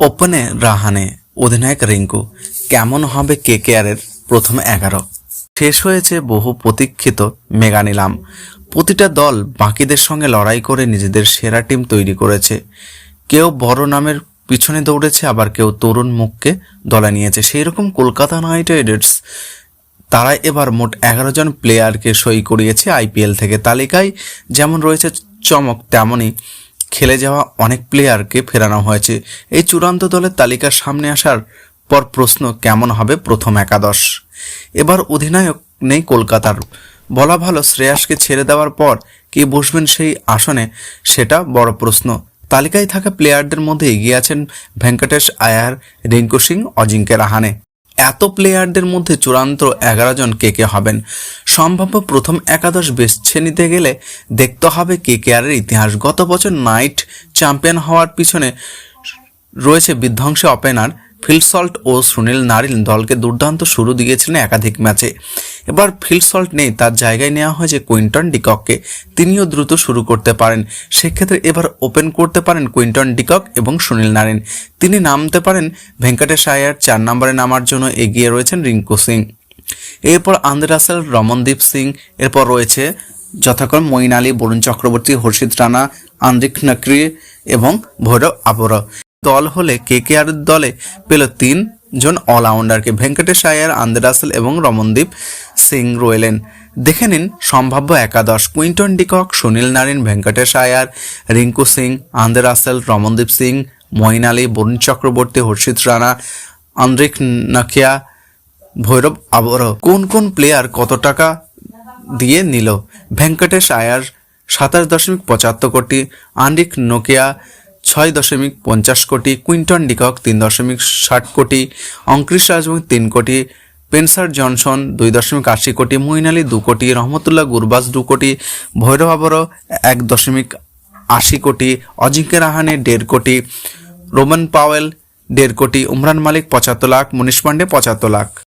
ওপেনে রাহানে অধিনায়ক রিঙ্কু কেমন হবে কে কেয়ারের প্রথম এগারো? শেষ হয়েছে বহু প্রতীক্ষিত মেগা নিলাম। প্রতিটা দল বাকিদের সঙ্গে লড়াই করে নিজেদের সেরা টিম তৈরি করেছে। কেউ বড় নামের পিছনে দৌড়েছে, আবার কেউ তরুণ মুখকে দলে নিয়েছে। সেই রকম কলকাতা নাইট রাইডার্স, তারা এবার মোট এগারো জন প্লেয়ারকে সই করিয়েছে আইপিএল থেকে। তালিকায় যেমন রয়েছে চমক, তেমনই খেলে যাওয়া অনেক প্লেয়ারকে ফেরানো হয়েছে। এই চূড়ান্ত দলের তালিকার সামনে আসার পর প্রশ্ন কেমন হবে প্রথম একাদশ? এবার অধিনায়ক নেই কলকাতার। বলা ভালো, শ্রেয়াসকে ছেড়ে দেওয়ার পর কে বসবেন সেই আসনে, সেটা বড় প্রশ্ন। তালিকায় থাকা প্লেয়ারদের মধ্যে এগিয়ে আছেন ভেঙ্কটেশ আয়ার, রিঙ্কু সিং, অজিঙ্ক্য রাহানে। এত প্লেয়ারদের মধ্যে চূড়ান্ত এগারো জন কে কে হবেন? সম্ভাব্য প্রথম একাদশ বেছে নিতে গেলে দেখতে হবে কে কে আরের ইতিহাস। গত বছর নাইট চ্যাম্পিয়ন হওয়ার পিছনে রয়েছে বিধ্বংসী ওপেনার ফিলসল্ট ও সুনীল নারিন দলকে দুর্দান্ত শুরু দিয়েছিলেন একাধিক ম্যাচে এবার ফিলসল্ট নেই, তার জায়গায় নেওয়া হয়েছে কুইন্টন ডিকককে তিনিও দ্রুত শুরু করতে পারেন। সেক্ষেত্রে এবার ওপেন করতে পারেন কুইন্টন ডিকক এবং সুনীল নারিন তিনি নামতে পারেন ভেঙ্কটেশ আয়ার চার নম্বরে নামার জন্য এগিয়ে রয়েছেন রিঙ্কু সিং। এরপর আন্দ্রে রাসেল, রমনদীপ সিং, এরপর রয়েছে যথাক্রমে মঈন আলী বরুণ চক্রবর্তী, হর্ষিত রানা, আন্দ্রিক নকরি এবং ভৈরব আবর দল হলে কে কে আর দলে পেল তিন জন অলরাউন্ডারকে। ভেঙ্কটেশ আয়ার আন্দ্রে রাসেল এবং রমনদীপ সিং রয়েলেন। দেখে নিন সম্ভাব্য একাদশ Quinton de Kock, Sunil Narine Venkatesh Iyer Rinku Singh, Andre Russell, Ramandeep Singh, Moeen Ali, Varun Chakravarthy, Harshit Rana, আন্দ্রিক নাকিয়া, ভৈরব আবর কোন কোন প্লেয়ার কত টাকা দিয়ে নিল? ভেঙ্কটেশ আয়ার সাতাশ দশমিক পঁচাত্তর কোটি আন্ডিক নোকিয়া ছয় দশমিক পঞ্চাশ কোটি, কুইন্টন ডিকক তিন দশমিক ষাট কোটি, অঙ্কৃশ রাজবংশ তিন কোটি পেনসার জনসন, দুই দশমিক আশি কোটি মঈন আলী দু কোটি, রহমতুল্লাহ গুরবাজ দু কোটি, ভৈরব আবরও এক দশমিক আশি কোটি, অজিঙ্ক্য রাহানে দেড় কোটি, রোমান পাওয়েল দেড় কোটি, উমরান মালিক পঁচাত্তর লাখ মনীষ পাণ্ডে পঁচাত্তর লাখ।